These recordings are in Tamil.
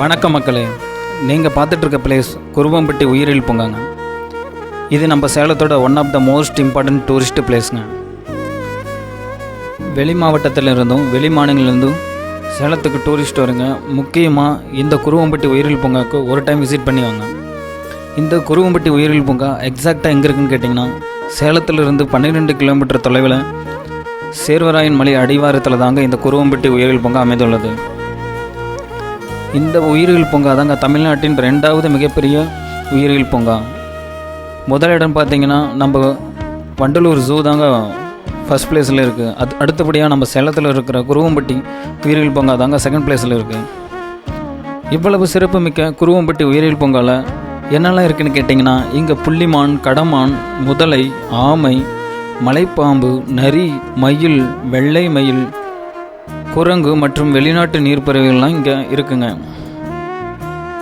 வணக்கம் மக்களே. நீங்கள் பார்த்துட்ருக்க பிளேஸ் குருவம்பட்டி உயிரியல் பூங்காங்க. இது நம்ம சேலத்தோட one of the most important tourist பிளேஸ்ங்க வெளி மாவட்டத்தில் இருந்தும் வெளி மாநிலங்களிலிருந்தும் சேலத்துக்கு டூரிஸ்ட் வருங்க. முக்கியமாக இந்த குருவம்பட்டி உயிரியல் பூங்காவுக்கு ஒரு டைம் விசிட் பண்ணி வாங்க. இந்த குருவம்பட்டி உயிரியல் பூங்கா எக்ஸாக்டாக எங்கே இருக்குன்னு கேட்டிங்கன்னா சேலத்திலிருந்து பன்னிரெண்டு கிலோமீட்டர் தொலைவில் சேர்வராயன் மலை அடிவாரத்தில் தாங்க இந்த குருவம்பட்டி உயிரியல் பூங்கா அமைந்துள்ளது. இந்த உயிரியல் பூங்கா. தாங்க தமிழ்நாட்டின் ரெண்டாவது மிகப்பெரிய உயிரியல் பூங்கா. முதல் இடம் பார்த்தீங்கன்னா நம்ம வண்டலூர் ஜூ தாங்க ஃபஸ்ட் பிளேஸில் இருக்குது அது அடுத்தபடியாக நம்ம சேலத்தில் இருக்கிற குருவம்பட்டி உயிரியல் பூங்கா தாங்க செகண்ட் பிளேஸில் இருக்குது இவ்வளவு சிறப்புமிக்க குருவம்பட்டி உயிரியல் பூங்காவில் என்னெல்லாம் இருக்குன்னு கேட்டிங்கன்னா இங்கே புள்ளிமான் கடமான் முதலை ஆமை மலைப்பாம்பு நரி மயில் வெள்ளை மயில் குரங்கு மற்றும் வெளிநாட்டு நீர்ப்பறவைகள்லாம் இங்கே இருக்குங்க.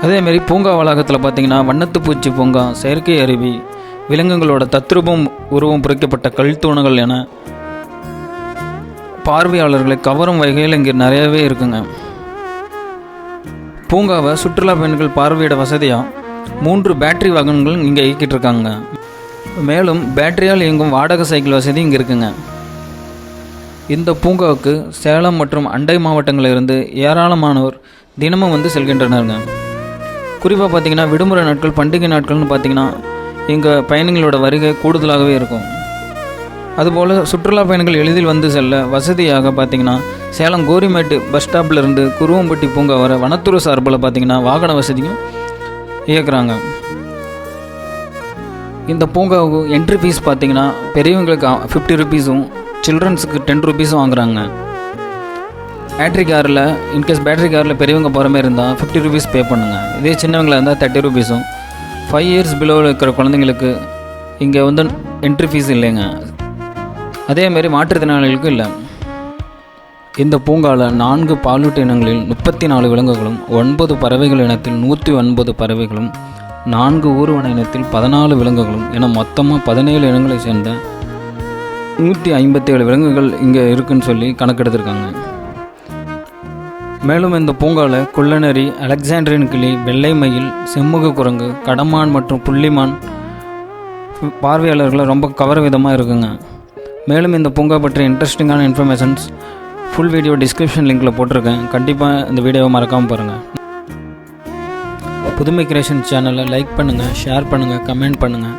அதேமாரி பூங்கா வளாகத்தில் பார்த்தீங்கன்னா வண்ணத்து பூச்சி பூங்கா செயற்கை அருவி விலங்குகளோட தத்ரூபம் உருவம் பொறிக்கப்பட்ட கல் தூணுகள் என பார்வையாளர்களை கவரும் வகையில் இங்கே நிறையவே இருக்குங்க. பூங்காவை சுற்றுலா பயணிகள் பார்வையிட வசதியாக மூன்று பேட்டரி வாகனங்கள் இங்கே இயக்கிட்டு இருக்காங்க. மேலும் பேட்டரியால் இயங்கும் வாடகை சைக்கிள் வசதி இங்கே இருக்குங்க. இந்த பூங்காவுக்கு சேலம் மற்றும் அண்டை மாவட்டங்களிலிருந்து ஏராளமானோர் தினமும் வந்து செல்கின்றனருங்க. குறிப்பாக பார்த்தீங்கன்னா விடுமுறை நாட்கள் பண்டிகை நாட்கள்னு பார்த்திங்கன்னா இங்கே பயணிகளோட வருகை கூடுதலாகவே இருக்கும். அதுபோல் சுற்றுலா பயணிகள் எளிதில் வந்து செல்ல வசதியாக பார்த்தீங்கன்னா சேலம் கோரிமேட்டு பஸ் ஸ்டாப்லேருந்து குருவம்பட்டி பூங்கா வர வனத்துறை சார்பில் பார்த்தீங்கன்னா வாகன வசதியும் இயக்குறாங்க. இந்த பூங்காவுக்கு என்ட்ரி ஃபீஸ் பார்த்தீங்கன்னா பெரியவங்களுக்கு ஃபிஃப்டி ருபீஸும் சில்ட்ரன்ஸுக்கு டென் ருபீஸும் வாங்குறாங்க. பேட்ரி காரில் இன்கேஸ் பேட்ரி காரில் பெரியவங்க போகிற மாதிரி இருந்தால் ஃபிஃப்டி ருபீஸ் பே பண்ணுங்க. இதே சின்னவங்களா இருந்தால் தேர்ட்டி ருபீஸும் ஃபைவ் இயர்ஸ் பிலோவில் இருக்கிற குழந்தைங்களுக்கு இங்கே வந்து என்ட்ரி ஃபீஸ் இல்லைங்க. அதேமாரி மாற்றுத்திறனாளிகளுக்கும் இல்லை. இந்த பூங்காவில் நான்கு பாலூட்டு இனங்களில் முப்பத்தி நாலு விலங்குகளும் ஒன்பது பறவைகள் இனத்தில் நூற்றி ஒன்பது பறவைகளும் நான்கு ஊர்வன இனத்தில் பதினாலு விலங்குகளும் என மொத்தமாக பதினேழு இனங்களை சேர்ந்த நூற்றி ஐம்பத்தேழு விலங்குகள் இங்கே இருக்குன்னு சொல்லி கணக்கெடுத்திருக்காங்க. மேலும் இந்த பூங்காவில் குள்ளநரி அலெக்சாண்ட்ரியன் கிளி வெள்ளை மயில் செம்முக குரங்கு கடமான் மற்றும் புள்ளிமான் பார்வையாளர்களை ரொம்ப கவர விதமாக இருக்குங்க. மேலும் இந்த பூங்கா பற்றிய இன்ட்ரெஸ்டிங்கான இன்ஃபர்மேஷன்ஸ் ஃபுல் வீடியோ டிஸ்கிரிப்ஷன் லிங்கில் போட்டிருக்கேன். கண்டிப்பாக இந்த வீடியோவை மறக்காமல் பாருங்கள் புதுமை கிரியேஷன் சேனலை லைக் பண்ணுங்கள் ஷேர் பண்ணுங்கள் கமெண்ட் பண்ணுங்கள்